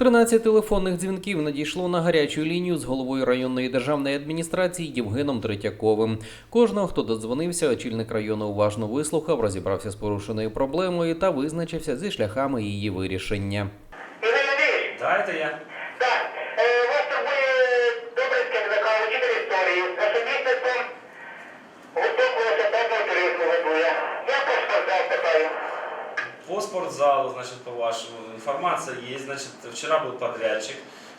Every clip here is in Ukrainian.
13 телефонних дзвінків надійшло на гарячу лінію з головою районної державної адміністрації Євгеном Третьяковим. Кожного, хто додзвонився, очільник району уважно вислухав, розібрався з порушеною проблемою та визначився зі шляхами її вирішення. Ігор Андрійович, Да, це я. так, По спортзалу, значит, по вашему, информация есть. Значит, вчера был подрядчик.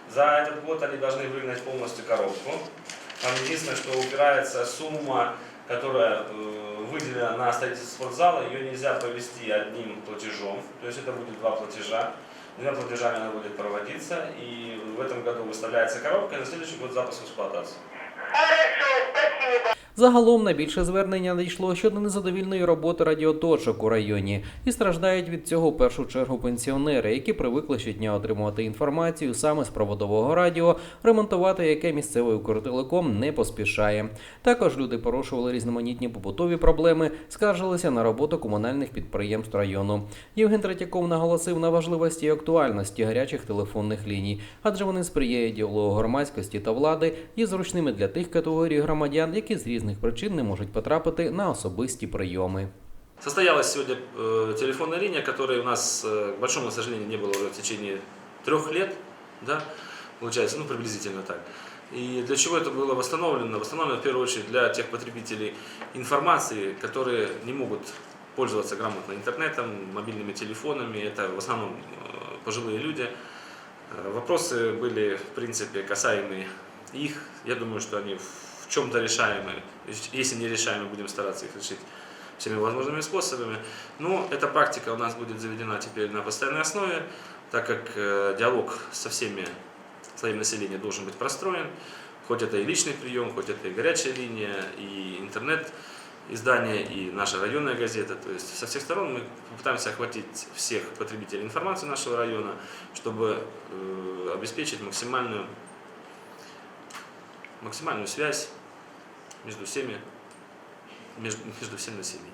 За этот год они должны выгнать полностью коробку. Там единственное, что упирается сумма, которая э, выделена на строительство спортзала, ее нельзя провести одним платежом. То есть это будет два платежа. Двумя платежами она будет проводиться. И в этом году выставляется коробка, и на следующий год запуск в эксплуатацию. Загалом найбільше звернення надійшло щодо незадовільної роботи радіоточок у районі, і страждають від цього в першу чергу пенсіонери, які привикли щодня отримувати інформацію саме з проводового радіо, ремонтувати яке місцевий Укртелеком не поспішає. Також люди порушували різноманітні побутові проблеми, скаржилися на роботу комунальних підприємств району. Євген Третьяков наголосив на важливості і актуальності гарячих телефонних ліній, адже вони сприяють діалогу громадськості та влади і зручними для тих категорій громадян, які з різних причин не можуть потрапити на особисті прийоми. Состоялась сегодня э, телефонная линия, которой у нас, э, к большому сожалению, не было уже в течение трех лет, да, получается, ну, приблизительно так. И для чего это было восстановлено? Восстановлено в первую очередь для тех потребителей информации, которые не могут пользоваться грамотно интернетом, мобильными телефонами. Это в основном э, пожилые люди. Э, Вопросы были, в принципе, касаемые их. Я думаю, что они в чем-то решаемы. Если не решаемы, будем стараться их решить всеми возможными способами. Но эта практика у нас будет заведена теперь на постоянной основе, так как э, диалог со всеми слоями населения должен быть простроен. Хоть это и личный прием, хоть это и горячая линия, и интернет издание, и наша районная газета. То есть со всех сторон мы попытаемся охватить всех потребителей информации нашего района, чтобы э, обеспечить максимальную, максимальную связь между всеми, между, между всем населением.